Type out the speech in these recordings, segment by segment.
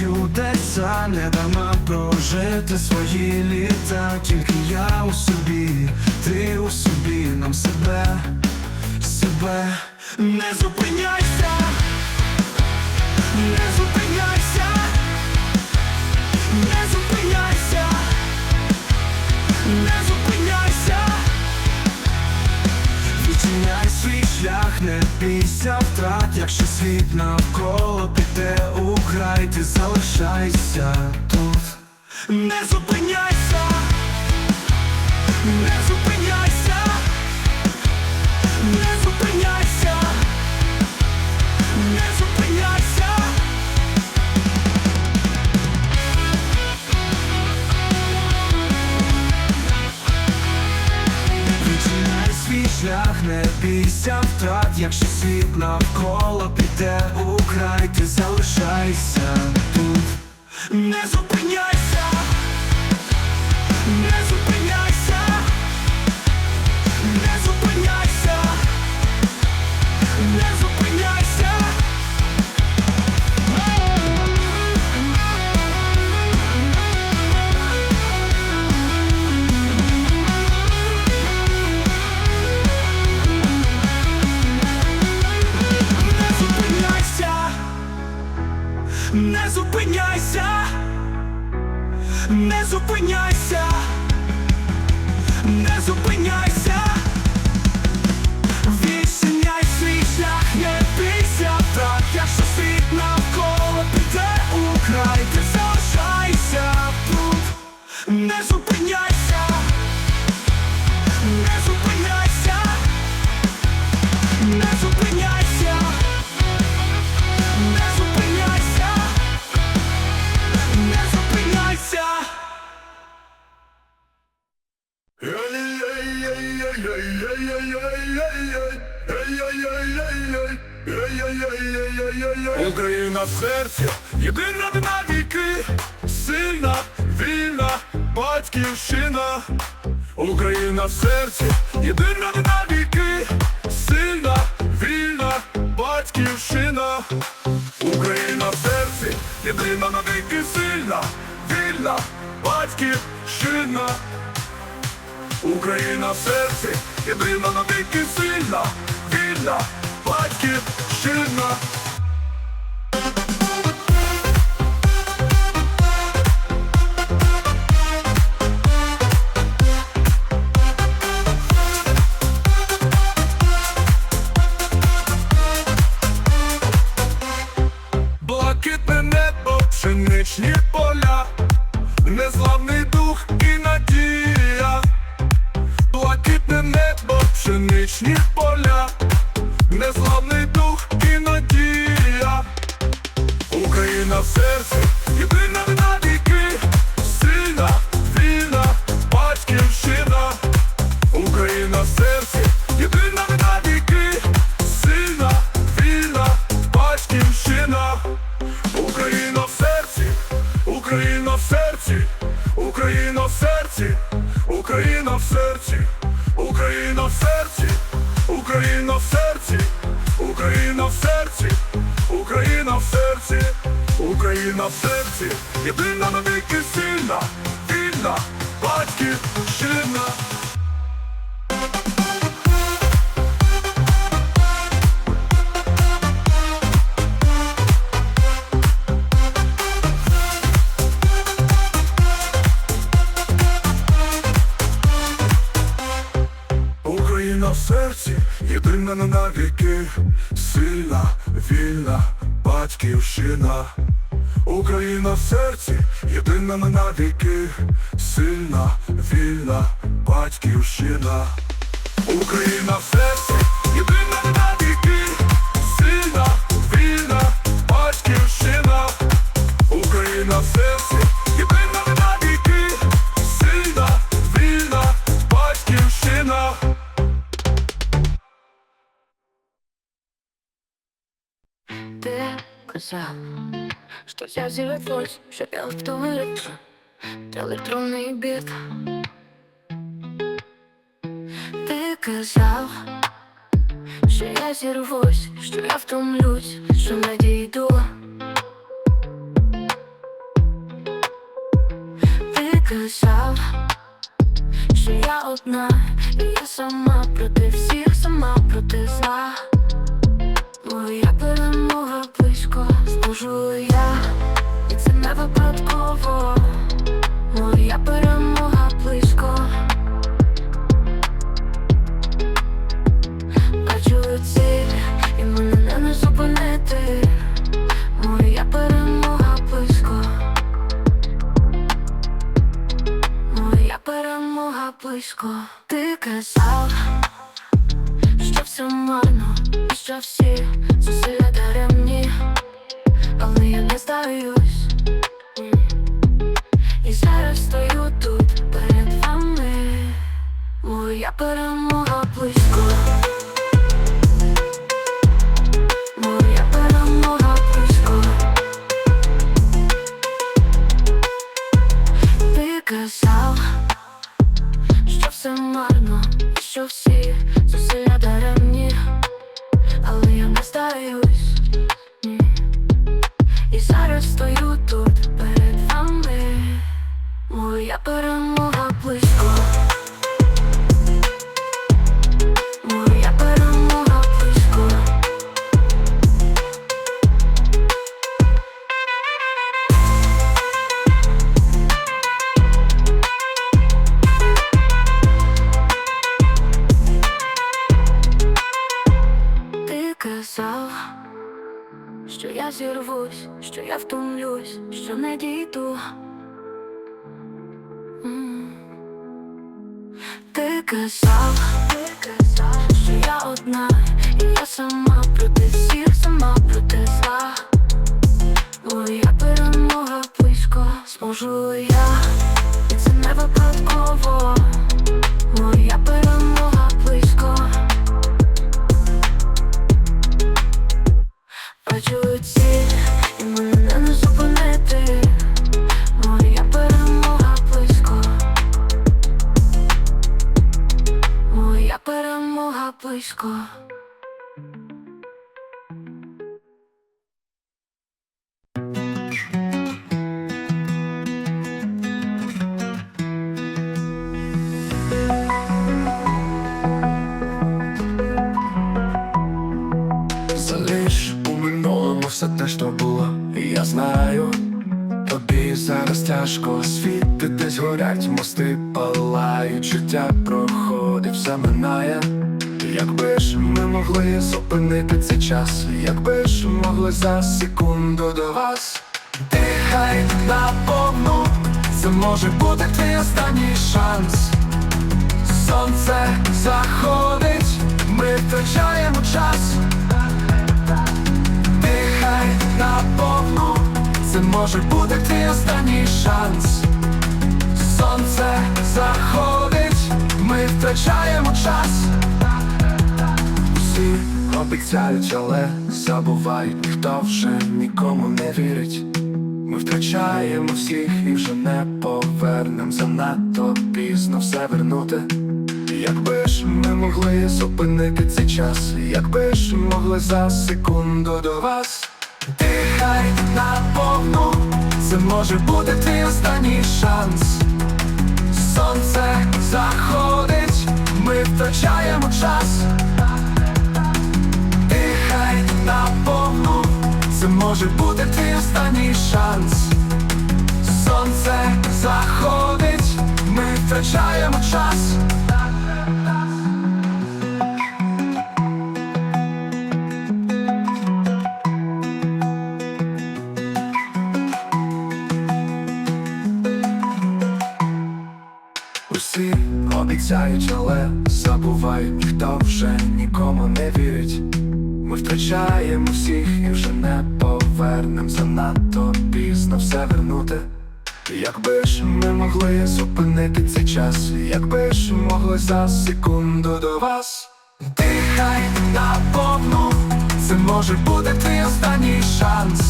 чудеса, не дарма прожити свої літа, тільки я у собі, ти у собі, нам себе, себе. Не зупиняйся, не зупиняйся, шлях, не бійся втрат, якщо світ навколо піде у край, ти залишайся тут. Не зупиняйся, не зупиняйся, не зупиняйся, ти залишайся не зупиняйся, не зупиняйся, не зупиняйся, відчиняй свій шлях, не бійся так, якщо світ навколо піде у край, ти залишайся тут, не зупиняйся, Україна в серці, єдина на сильна, вільна, батьківщина. Україна в серці, єдина на сильна, вільна, батьківщина. Україна в серці, єдина на віки, сильна, вільна, батьківщина. Україна в серці, єдина на віки, сильна, вільна, get shit in my на навіки, сильна, вільна, батьківщина. Україна в серці, єдина на навіки, сильна, вільна, батьківщина. Україна в серці, єдина на навіки, Ты казав, что я зелётвось, что я в туалет Електронний біт. Ти казав, що я зірвусь, що я втомлюсь, що надійду казав, що я одна, і я сама проти всіх, сама проти зла. Моя перемога близько, я, і це не випадково. Моя перемога близько. Бачу ціль, і мене не зупинити. Моя перемога близько. Моя перемога близько. Ти казав, що все марно, і що всі М. І зараз стою тут перед вами. Моя перемога близько. Моя перемога Якби ж ми могли зупинити цей час, якби ж могли за секунду до вас, дихай наповну, це може бути твій останній шанс. Сонце заходить, ми втрачаємо час. Дихай наповну, це може бути твій останній шанс. Сонце заходить, ми втрачаємо час. Всі обіцяють, але забувають, ніхто вже нікому не вірить. Ми втрачаємо всіх і вже не повернем занадто пізно все вернути. Якби ж ми могли зупинити цей час, якби ж могли за секунду до вас, дихай наповну, це може бути твій останній шанс. Сонце заходить, ми втрачаємо час. Наповну, це може бути твій останній шанс. Сонце заходить, ми втрачаємо час. Усі обіцяють, але забувають, втрачаємо всіх і вже не повернем занадто пізно все вернути. Якби ж ми могли зупинити цей час, якби ж могли за секунду до вас, дихай наповну, це може бути твій останній шанс.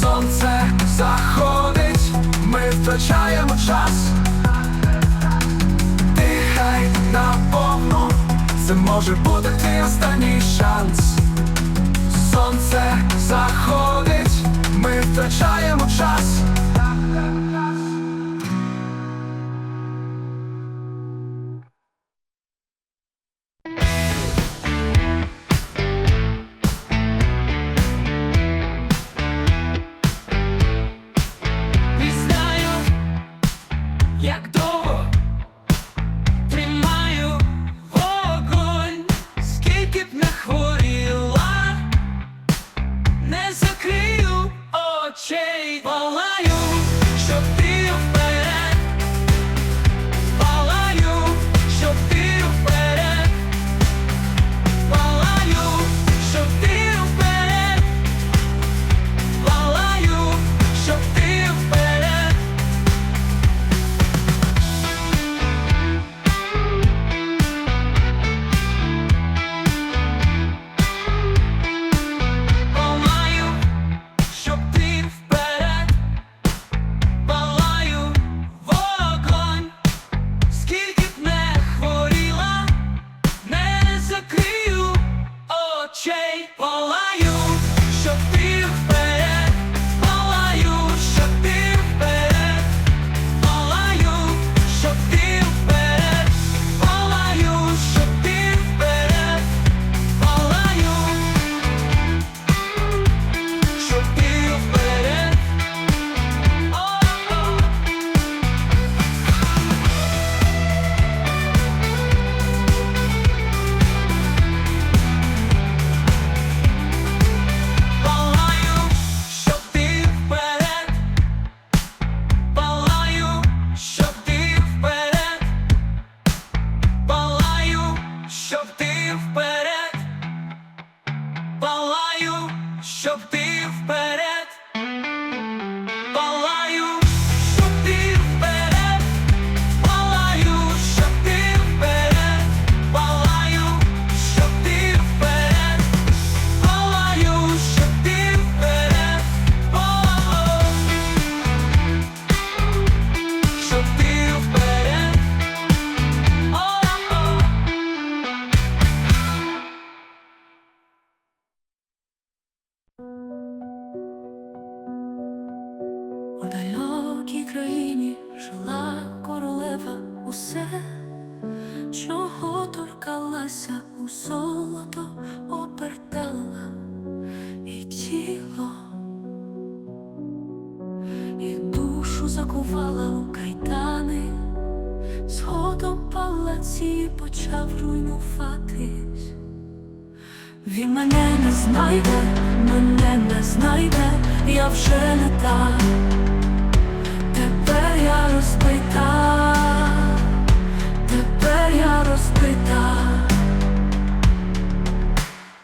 Сонце заходить, ми втрачаємо час. Дихай наповну, це може бути твій останній шанс сонце заходить, ми втрачаємо час. Як Shut Shopping. Душу у кайдани, згодом палаці почав руйнуватись. Він мене не знайде, мене не знайде, я вже не та. Тепер я розбита, тепер я розбита.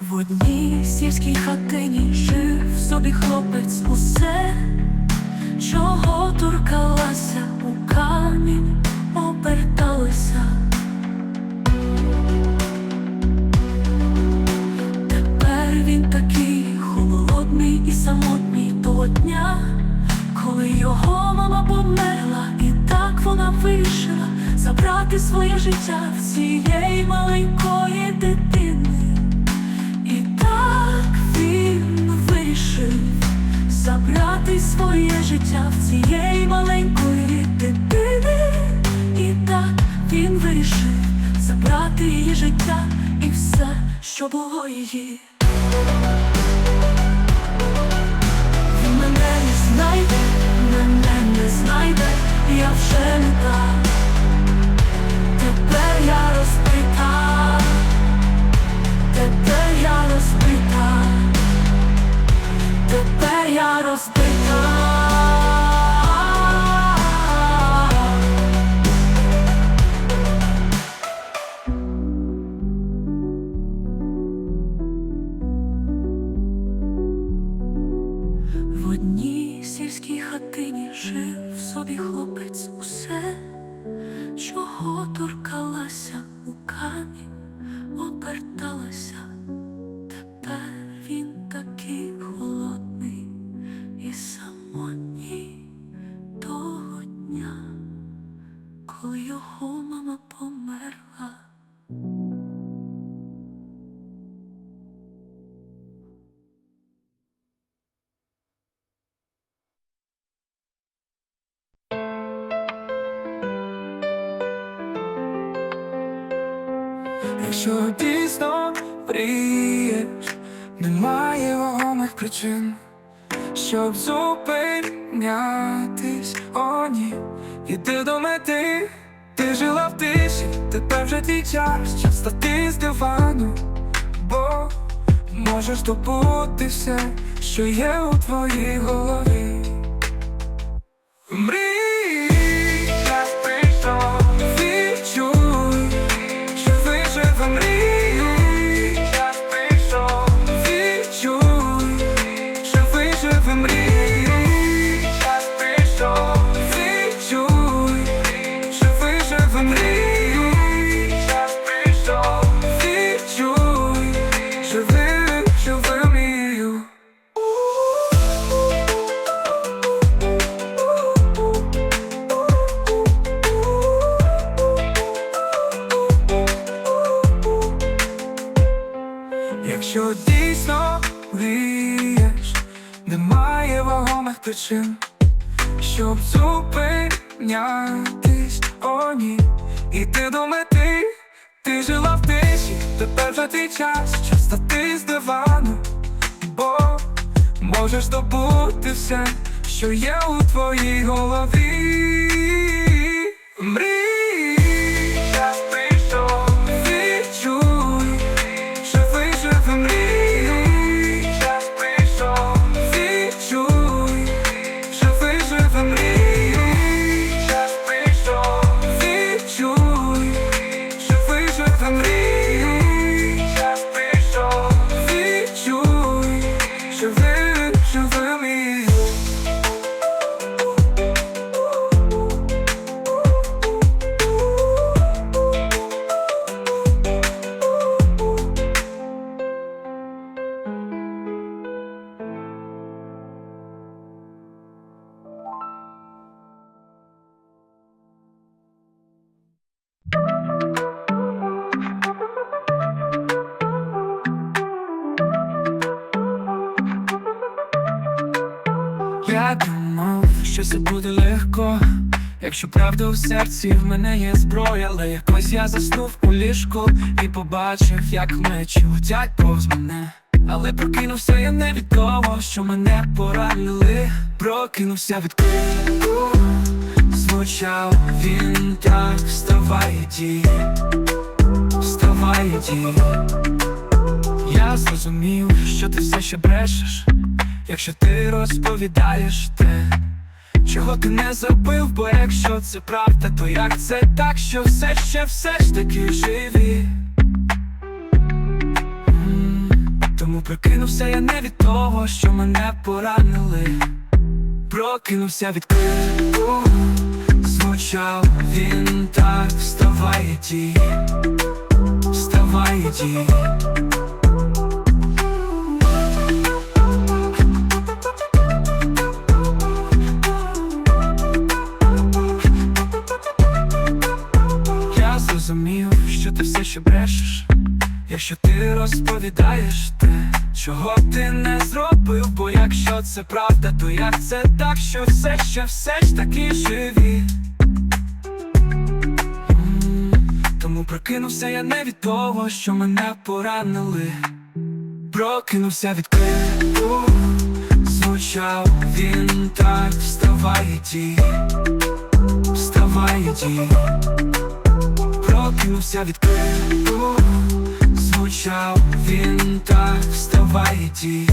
В одній сільській хатині жив собі хлопець усе, чого торкалася у камінь, оберталася. Тепер він такий холодний і самотній того дня, коли його мама померла, і так вона вирішила забрати своє життя в цієї маленької дитини. І так він вирішив забрати своє життя в цієї маленької дитини. І так він вирішив забрати її життя і все, що було її. Він мене не знайде, мене не знайде, я вже не та. Тепер я розбита, тепер я розбита, тепер я розбита. Якщо дійсно мрієш, немає вагомих причин, щоб зупинятись, о ні, іди до мети, ти жила в тиші, тепер вже твій час, час стати з дивану, бо можеш добути все, що є у твоїй голові. Мрій, час, час стати з дивану, бо можеш добути все, що є у твоїй голові. Що все буде легко, Якщо правда у серці в мене є зброя, але якось я заснув у ліжку і побачив, як мечі летять повз мене. Але прокинувся я не від того, що мене поранили. Прокинувся від крику, звучав він так, вставай, іди, вставай, іди. Я зрозумів, що ти все ще брешеш, якщо ти розповідаєш те, чого ти не зробив, бо якщо це правда, то як це так, що все ще все ж таки живі? Тому прокинувся я не від того, що мене поранили. Прокинувся від крику, звучав він так, вставай, іди, вставай, іди. Якщо ти розповідаєш те, чого ти не зробив, бо якщо це правда, то як це так, що все ще все ж таки живі. Тому прокинувся я не від того, що мене поранили. Прокинувся від крику, звучав він так, вставай, іди, вставай, іди. Прокинувся від крику, звучав він так, вставай, іди,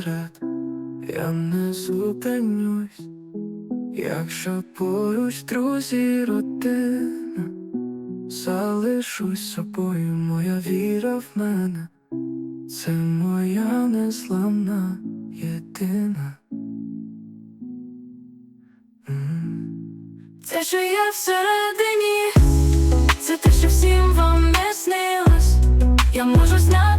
вперед, я не зупинюсь, якщо поруч друзі родина, залишусь собою, моя віра в мене, це моя незламна єдина. Те, що я всередині, це те, що всім вам не снилось, я можу знати.